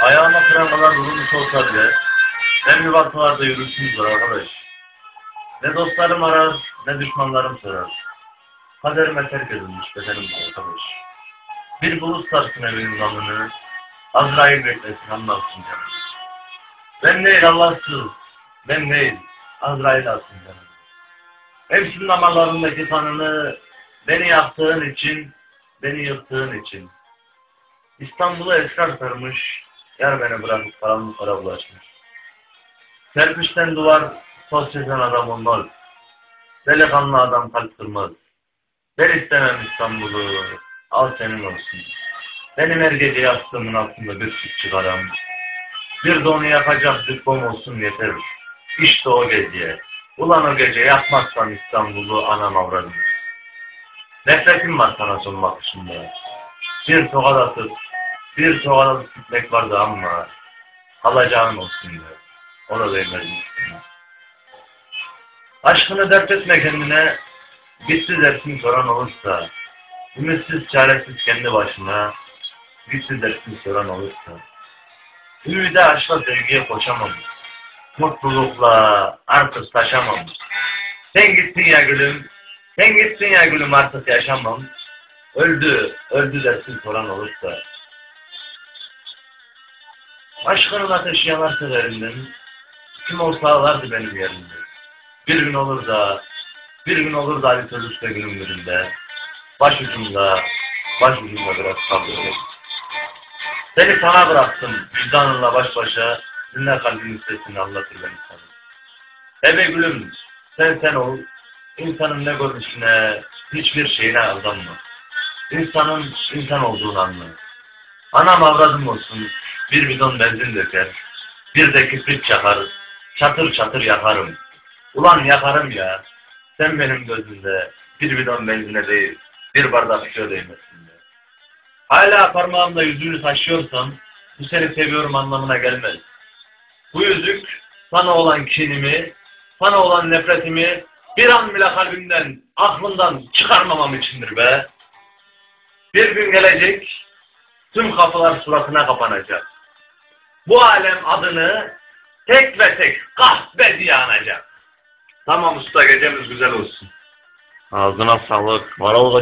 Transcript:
Ayağıma prangalar vurulmuş olsa bile ben bir vakılarda yürüyüşümüz var arkadaş. Ne dostlarım arar, ne düşmanlarım sorar. Kaderime terk edilmiş bedenim arkadaş. Bir bulut sarsın evimin damını, Azrail beklesin anlatsın canım. Ben değil Allahsız, ben değil, Azrail alsın canım. Hepsinin damarlarındaki kanını beni yaktığın için, beni yıktığın için. İstanbul'u esrar sarmış, yar beni bırakıp karanlıklara bulaşmış. Serpişten duvar, toz çizen adam olmaz. Delikanlı adam kalp kırmaz. Ben istemem İstanbul'u, al senin olsun. Benim her gece yastığımın altında bir süt çıkaram. Bir de onu yakacak bom olsun yeter. İşte o gece. Ulan o gece yakmazsan İstanbul'u anam avradım. Nefretim var sana son bakışında. Bir tokat atıp, bir atıp gitmek vardı ama alacağın olsun diyor. Onu vermedim. Aşkını dert etme kendine, bitti dersin soran olursa, ümitsiz çaresiz kendi başına, bitti dersin soran olursa, ümide aşkla sevgiye koşamam, mutlulukla artık taşamam. Sen gittin ya gülüm, sen gittin ya gülüm artık yaşamam. Öldü, öldü dersin soran olursa. Aşkının ateşi yanar severimden. Kim olsa ağlardı benim yerimde. Bir gün olur da, bir gün olur da Ali Sözüste günün birinde. Başucumda, başucumda biraz kalıyor. Seni sana bıraktım, vicdanınla baş başa. Dinle kalbimin sesini anlatır beni sana. Ebe gülüm, sen sen ol. İnsanın ne görünüşüne, hiçbir şeyine aldanma. İnsanın insan olduğunu anla. Anam avradım olsun, bir bidon benzin döker, bir de kibrit çakar, çatır çatır yakarım. Ulan yakarım ya, sen benim gözümde bir bidon benzine değil, bir bardak su değmesin de. Hala parmağımda yüzüğünü taşıyorsam, bu seni seviyorum anlamına gelmez. Bu yüzük, sana olan kinimi, sana olan nefretimi, bir an bile kalbimden, aklımdan çıkarmamam içindir be. Bir gün gelecek, tüm kapılar suratına kapanacak. Bu alem adını tek ve tek kahve diye anacak. Tamam usta gecemiz güzel olsun. Ağzına sağlık. Var ol